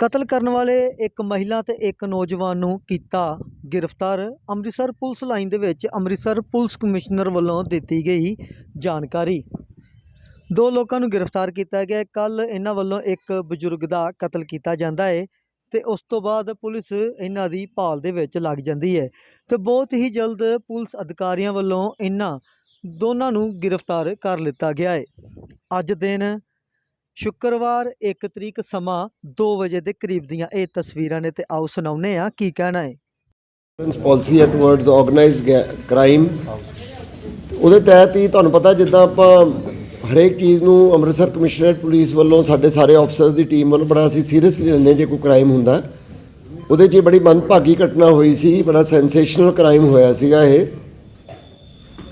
ਕਤਲ ਕਰਨ ਵਾਲੇ ਇੱਕ ਮਹਿਲਾ ਤੇ ਇੱਕ ਨੌਜਵਾਨ ਨੂੰ ਕੀਤਾ ਗ੍ਰਿਫਤਾਰ। ਅੰਮ੍ਰਿਤਸਰ ਪੁਲਿਸ ਲਾਈਨ ਦੇ ਵਿੱਚ ਅੰਮ੍ਰਿਤਸਰ ਪੁਲਿਸ ਕਮਿਸ਼ਨਰ ਵੱਲੋਂ ਦਿੱਤੀ ਗਈ ਜਾਣਕਾਰੀ। ਦੋ ਲੋਕਾਂ ਨੂੰ ਗ੍ਰਿਫਤਾਰ ਕੀਤਾ ਗਿਆ। ਕੱਲ ਇਹਨਾਂ ਵੱਲੋਂ ਇੱਕ ਬਜ਼ੁਰਗ ਦਾ ਕਤਲ ਕੀਤਾ ਜਾਂਦਾ ਹੈ ਤੇ ਉਸ ਤੋਂ ਬਾਅਦ ਪੁਲਿਸ ਇਹਨਾਂ ਦੀ ਭਾਲ ਦੇ ਵਿੱਚ ਲੱਗ ਜਾਂਦੀ ਹੈ ਤੇ ਬਹੁਤ ਹੀ ਜਲਦ ਪੁਲਿਸ ਅਧਿਕਾਰੀਆਂ ਵੱਲੋਂ ਇਹਨਾਂ ਦੋਨਾਂ ਨੂੰ ਗ੍ਰਿਫਤਾਰ ਕਰ ਲਿੱਤਾ ਗਿਆ ਹੈ ਅੱਜ ਦਿਨ ਸ਼ੁੱਕਰਵਾਰ 1 ਤਰੀਕ ਸਮਾਂ 2 ਵਜੇ ਦੇ ਕਰੀਬ ਦੀਆਂ ਇਹ ਤਸਵੀਰਾਂ ਨੇ ਤੇ ਆਓ ਸੁਣਾਉਂਦੇ ਆ ਕੀ ਕਹਿਣਾ ਹੈ। ਗਵਰਨਮੈਂਟ ਪਾਲਿਸੀ ਹੈ ਟੁਵਰਡਸ ਆਰਗੇਨਾਈਜ਼ਡ ਕ੍ਰਾਈਮ ਉਹਦੇ ਤਹਿਤ ਹੀ ਤੁਹਾਨੂੰ ਪਤਾ ਜਿੱਦਾਂ ਆਪਾਂ ਹਰੇਕ ਚੀਜ਼ ਨੂੰ ਅੰਮ੍ਰਿਤਸਰ ਕਮਿਸ਼ਨਰੇਟ ਪੁਲਿਸ ਵੱਲੋਂ ਸਾਡੇ ਸਾਰੇ ਆਫਸਰਸ ਦੀ ਟੀਮ ਵੱਲੋਂ ਬੜਾ ਅਸੀਂ ਸੀਰੀਅਸਲੀ ਲੈਂਦੇ ਜੇ ਕੋਈ ਕ੍ਰਾਈਮ ਹੁੰਦਾ। ਉਹਦੇ 'ਚ ਇਹ ਬੜੀ ਮੰਦਭਾਗੀ ਘਟਨਾ ਹੋਈ ਸੀ, ਬੜਾ ਸੈਂਸੇਸ਼ਨਲ ਕ੍ਰਾਈਮ ਹੋਇਆ ਸੀਗਾ ਇਹ।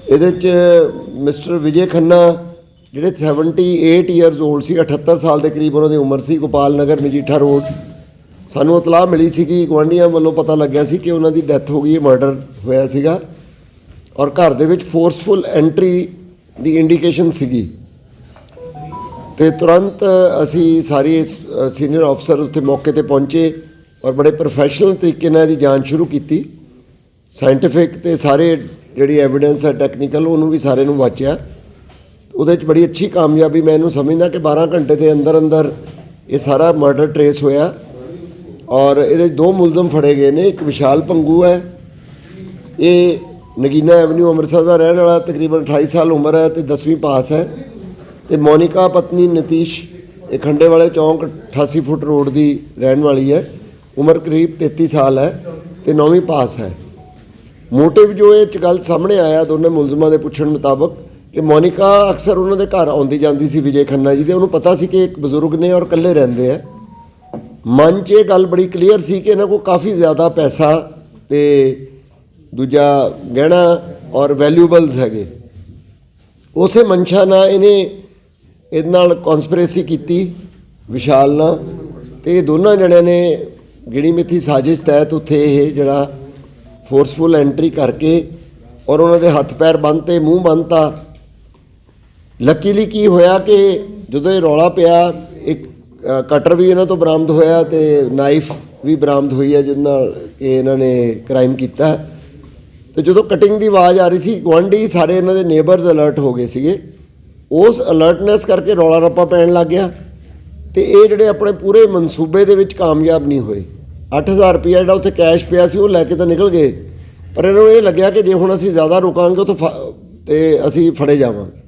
ਇਹਦੇ 'ਚ ਮਿਸਟਰ ਵਿਜੇ ਖੰਨਾ ਜਿਹੜੇ 78 ਇਅਰਸ 올ਡ ਸੀ 78 ਸਾਲ ਦੇ ਕਰੀਬ ਉਹਨਾਂ ਦੀ ਉਮਰ ਸੀ, ਗੋਪਾਲ ਨਗਰ, ਮਜੀਠਾ ਰੋਡ। ਸਾਨੂੰ ਇਤਲਾਹ ਮਿਲੀ ਸੀ ਕਿ ਗੁਆਂਢੀਆਂ ਵੱਲੋਂ ਪਤਾ ਲੱਗਿਆ ਸੀ ਕਿ ਉਹਨਾਂ ਦੀ ਡੈਥ ਹੋ ਗਈ ਹੈ ਮਰਡਰ ਹੋਇਆ ਸੀਗਾ। ਔਰ ਘਰ ਦੇ ਵਿੱਚ ਫੋਰਸਫੁਲ ਐਂਟਰੀ ਦੀ ਇੰਡੀਕੇਸ਼ਨ ਸੀਗੀ। ਤੇ ਤੁਰੰਤ ਅਸੀਂ ਸਾਰੇ ਸੀਨੀਅਰ ਅਫਸਰ ਉੱਥੇ ਮੌਕੇ ਤੇ ਪਹੁੰਚੇ ਔਰ ਬੜੇ ਪ੍ਰੋਫੈਸ਼ਨਲ ਤਰੀਕੇ ਨਾਲ ਇਹਦੀ ਜਾਂਚ ਸ਼ੁਰੂ ਕੀਤੀ। ਸਾਇੰਟੀਫਿਕ ਤੇ ਸਾਰੇ ਜਿਹੜੀ ਐਵੀਡੈਂਸ ਹੈ ਟੈਕਨੀਕਲ ਉਹਨੂੰ ਵੀ ਸਾਰੇ ਨੂੰ ਵਾਚਿਆ। ਉਹਦੇ 'ਚ ਬੜੀ ਅੱਛੀ ਕਾਮਯਾਬੀ, ਮੈਂ ਇਹਨੂੰ ਸਮਝਦਾ ਕਿ 12 ਘੰਟੇ ਦੇ ਅੰਦਰ ਅੰਦਰ ਇਹ ਸਾਰਾ ਮਰਡਰ ਟਰੇਸ ਹੋਇਆ ਔਰ ਇਹਦੇ 'ਚ ਦੋ ਮੁਲਜ਼ਮ ਫੜੇ ਗਏ ਨੇ, ਇੱਕ ਵਿਸ਼ਾਲ ਪੰਗੂ ਹੈ, ਇਹ ਨਗੀਨਾ ਐਵਨਿਊ ਅੰਮ੍ਰਿਤਸਰ ਦਾ ਰਹਿਣ ਵਾਲਾ, ਤਕਰੀਬਨ 28 ਸਾਲ ਉਮਰ ਹੈ ਤੇ 10ਵੀਂ ਪਾਸ ਹੈ ਤੇ ਮੋਨਿਕਾ ਪਤਨੀ ਨਤੀਸ਼, ਇਹ ਖੰਡੇ ਵਾਲੇ ਚੌਂਕ 88 ਫੁੱਟ ਰੋਡ ਦੀ ਰਹਿਣ ਵਾਲੀ ਹੈ, ਉਮਰ ਕਰੀਬ 33 ਸਾਲ ਹੈ ਤੇ 9ਵੀਂ ਪਾਸ ਹੈ। ਮੋਟਿਵ ਜੋ ਇਹ ਚ ਗੱਲ ਸਾਹਮਣੇ ਆਇਆ, ਦੋਨੇ ਮੁਲਜ਼ਮਾਂ ਦੇ ਪੁੱਛਣ ਮੁਤਾਬਕ ਕਿ ਮੋਨਿਕਾ ਅਕਸਰ ਉਹਨਾਂ ਦੇ ਘਰ ਆਉਂਦੀ ਜਾਂਦੀ ਸੀ ਵਿਜੇ ਖੰਨਾ ਜੀ ਦੇ। ਉਹਨੂੰ ਪਤਾ ਸੀ ਕਿ ਇੱਕ ਬਜ਼ੁਰਗ ਨੇ ਔਰ ਇਕੱਲੇ ਰਹਿੰਦੇ ਆ। ਮਨ 'ਚ ਇਹ ਗੱਲ ਬੜੀ ਕਲੀਅਰ ਸੀ ਕਿ ਇਹਨਾਂ ਕੋਲ ਕਾਫੀ ਜ਼ਿਆਦਾ ਪੈਸਾ ਤੇ ਦੂਜਾ ਗਹਿਣਾ ਔਰ ਵੈਲਿਊਬਲਸ ਹੈਗੇ। ਉਸੇ ਮਨਸ਼ਾ ਨਾਲ ਇਹਨੇ ਇਹਦੇ ਨਾਲ ਕਨਸਪੀਰੇਸੀ ਕੀਤੀ, ਵਿਸ਼ਾਲ ਨਾਲ। ਤੇ ਇਹ ਦੋਨਾਂ ਜਣਿਆਂ ਨੇ ਗਿਣੀ ਮਿੱਥੀ ਸਾਜ਼ਿਸ਼ ਤਹਿਤ ਉੱਥੇ ਇਹ ਜਿਹੜਾ ਫੋਰਸਫੁਲ ਐਂਟਰੀ ਕਰਕੇ ਔਰ ਉਹਨਾਂ ਦੇ ਹੱਥ ਪੈਰ ਬੰਨ੍ਹਤੇ ਮੂੰਹ ਬੰਨ੍ਹਤਾ ਲੱਕੀਲੀ ਕੀ ਹੋਇਆ ਕਿ ਜਦੋਂ ਇਹ ਰੌਲਾ ਪਿਆ, ਇੱਕ ਕਟਰ ਵੀ ਇਹਨਾਂ ਤੋਂ ਬਰਾਮਦ ਹੋਇਆ ਤੇ ਨਾਈਫ ਵੀ ਬਰਾਮਦ ਹੋਈ ਹੈ, ਜਿਹਦੇ ਨਾਲ ਕਿ ਇਹਨਾਂ ਨੇ ਕ੍ਰਾਈਮ ਕੀਤਾ। ਤੇ ਜਦੋਂ ਕਟਿੰਗ ਦੀ ਆਵਾਜ਼ ਆ ਰਹੀ ਸੀ, ਗੁਆਂਢੀ ਸਾਰੇ ਇਹਨਾਂ ਦੇ ਨੇਬਰਸ ਅਲਰਟ ਹੋ ਗਏ ਸੀਗੇ। ਉਸ ਅਲਰਟਨੈਸ ਕਰਕੇ ਰੌਲਾ ਰੱਪਾ ਪੈਣ ਲੱਗ ਗਿਆ ਤੇ ਇਹ ਜਿਹੜੇ ਆਪਣੇ ਪੂਰੇ ਮਨਸੂਬੇ ਦੇ ਵਿੱਚ ਕਾਮਯਾਬ ਨਹੀਂ ਹੋਏ। 8000 ਰੁਪਇਆ ਜਿਹੜਾ ਉੱਥੇ ਕੈਸ਼ ਪਿਆ ਸੀ, ਉਹ ਲੈ ਕੇ ਤਾਂ ਨਿਕਲ ਗਏ, ਪਰ ਇਹਨਾਂ ਨੂੰ ਇਹ ਲੱਗਿਆ ਕਿ ਜੇ ਹੁਣ ਅਸੀਂ ਜ਼ਿਆਦਾ ਰੁਕਾਂਗੇ ਤਾਂ ਫ- ਤੇ ਅਸੀਂ ਫੜੇ ਜਾਵਾਂਗੇ।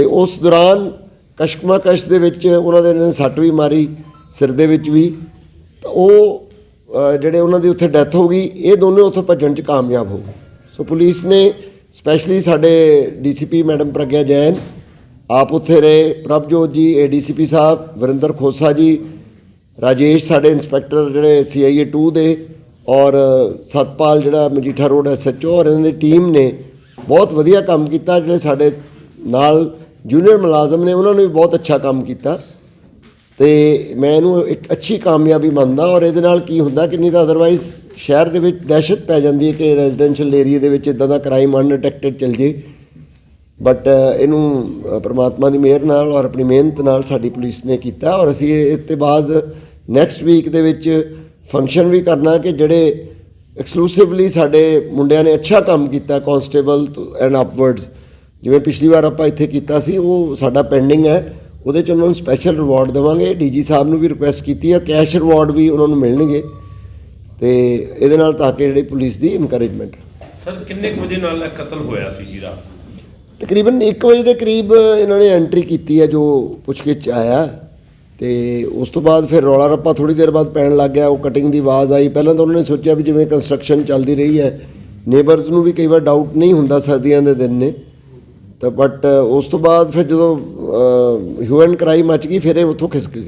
ਤੇ ਉਸ ਦੌਰਾਨ ਕਸ਼ਕਮਾਕਸ਼ ਦੇ ਵਿੱਚ ਉਹਨਾਂ ਦੇ ਨੇ ਸੱਟ ਵੀ ਮਾਰੀ, ਸਿਰ ਦੇ ਵਿੱਚ ਵੀ। ਤਾਂ ਉਹ ਜਿਹੜੇ ਉਹਨਾਂ ਦੀ ਉੱਥੇ ਡੈਥ ਹੋ ਗਈ, ਇਹ ਦੋਨੇ ਉੱਥੋਂ ਭੱਜਣ 'ਚ ਕਾਮਯਾਬ ਹੋ ਗਏ। ਸੋ ਪੁਲਿਸ ਨੇ ਸਪੈਸ਼ਲੀ ਸਾਡੇ ਡੀਸੀਪੀ ਮੈਡਮ ਪ੍ਰਗਿਆ ਜੈਨ, ਆਪ ਉੱਥੇ ਰਹੇ। ਪ੍ਰਭਜੋਤ ਜੀ, ਏਡੀਸੀਪੀ ਸਾਹਿਬ, ਵਰਿੰਦਰ ਖੋਸਾ ਜੀ, ਰਾਜੇਸ਼ ਸਾਡੇ ਇੰਸਪੈਕਟਰ ਜਿਹੜੇ ਸੀਆਈਏ 2 ਦੇ, ਔਰ ਸਤਪਾਲ ਜਿਹੜਾ ਮਜੀਠਾ ਰੋਡ ਐਸਐਚਓ ਔਰ ਇਹਨਾਂ ਦੀ ਟੀਮ ਨੇ ਬਹੁਤ ਵਧੀਆ ਕੰਮ ਕੀਤਾ, ਜਿਹੜੇ ਸਾਡੇ ਨਾਲ ਜੂਨੀਅਰ ਮੁਲਾਜ਼ਮ ਨੇ ਉਹਨਾਂ ਨੇ ਵੀ ਬਹੁਤ ਅੱਛਾ ਕੰਮ ਕੀਤਾ ਤੇ ਮੈਂ ਇਹਨੂੰ ਇੱਕ ਅੱਛੀ ਕਾਮਯਾਬੀ ਮੰਨਦਾ ਔਰ ਇਹਦੇ ਨਾਲ ਕੀ ਹੁੰਦਾ ਕਿ ਨਹੀਂ ਤਾਂ ਅਦਰਵਾਈਜ਼ ਸ਼ਹਿਰ ਦੇ ਵਿੱਚ ਦਹਿਸ਼ਤ ਪੈ ਜਾਂਦੀ ਹੈ ਕਿ ਰੈਜ਼ੀਡੈਂਸ਼ੀਅਲ ਏਰੀਆ ਦੇ ਵਿੱਚ ਇਦਾਂ ਦਾ ਕ੍ਰਾਈਮ ਅਨਡਿਟੈਕਟਡ ਚੱਲ ਜੇ। ਬਟ ਇਹਨੂੰ ਅ, ਪ੍ਰਮਾਤਮਾ ਦੀ ਮਿਹਰ ਨਾਲ ਔਰ ਆਪਣੀ ਮਿਹਨਤ ਨਾਲ ਸਾਡੀ ਪੁਲਿਸ ਨੇ ਕੀਤਾ ਔਰ ਅਸੀਂ ਇਸ ਤੋਂ ਬਾਅਦ ਨੈਕਸਟ ਵੀਕ ਦੇ ਵਿੱਚ ਫੰਕਸ਼ਨ ਵੀ ਕਰਨਾ ਕਿ ਜਿਹੜੇ ਐਕਸਕਲੂਸਿਵਲੀ ਸਾਡੇ ਮੁੰਡਿਆਂ ਨੇ ਅੱਛਾ ਕੰਮ ਕੀਤਾ ਕਾਂਸਟੇਬਲ ਐਂਡ ਅਪਵਰਡਸ ਜਿਵੇਂ ਪਿਛਲੀ ਵਾਰ ਆਪਾਂ ਇੱਥੇ ਕੀਤਾ ਸੀ ਉਹ ਸਾਡਾ ਪੈਂਡਿੰਗ ਹੈ। ਉਹਦੇ ਚ ਉਹਨਾਂ ਨੂੰ ਸਪੈਸ਼ਲ ਰਿਵਾਰਡ ਦੇਵਾਂਗੇ। ਡੀਜੀ ਸਾਹਿਬ ਨੂੰ ਵੀ ਰਿਕੁਐਸਟ ਕੀਤੀ ਹੈ ਕੈਸ਼ ਰਿਵਾਰਡ ਵੀ ਉਹਨਾਂ ਨੂੰ ਮਿਲਣਗੇ। ਤੇ ਇਹਦੇ ਨਾਲ ਤਾਂ ਕਿ ਜਿਹੜੀ ਪੁਲਿਸ ਦੀ ਇਨਕਰੇਜਮੈਂਟ ਸਰ ਕਿੰਨੇ ਵਜੇ ਨਾਲ ਇਹ ਕਤਲ ਹੋਇਆ ਸੀ ਜਿਹਦਾ ਤਕਰੀਬਨ 1 ਵਜੇ ਦੇ ਕਰੀਬ ਇਹਨਾਂ ਨੇ ਐਂਟਰੀ ਕੀਤੀ ਹੈ ਜੋ ਪੁੱਛਗਿੱਛ ਆਇਆ। ਤੇ ਉਸ ਤੋਂ ਬਾਅਦ ਫਿਰ ਰੌਲਾ ਰੱਪਾ ਥੋੜੀ ਦੇਰ ਬਾਅਦ ਪੈਣ ਲੱਗ ਗਿਆ। ਉਹ ਕਟਿੰਗ ਦੀ ਆਵਾਜ਼ ਆਈ। ਪਹਿਲਾਂ ਤਾਂ ਉਹਨਾਂ ਨੇ ਸੋਚਿਆ ਵੀ ਜਿਵੇਂ ਕੰਸਟਰਕਸ਼ਨ ਚੱਲਦੀ ਰਹੀ ਹੈ ਨੇਬਰਸ ਨੂੰ ਵੀ ਕਈ ਵਾਰ ਡਾਊਟ ਨਹੀਂ ਹੁੰਦਾ ਸਰਦੀਆਂ ਦੇ ਦਿਨ ਨੇ। ਤਾਂ ਬਟ ਉਸ ਤੋਂ ਬਾਅਦ ਫਿਰ ਜਦੋਂ ਹਿਊ ਐਂਡ ਕਰਾਈ ਮਚ ਗਈ, ਫਿਰ ਇਹ ਉੱਥੋਂ ਖਿਸਕ ਗਏ।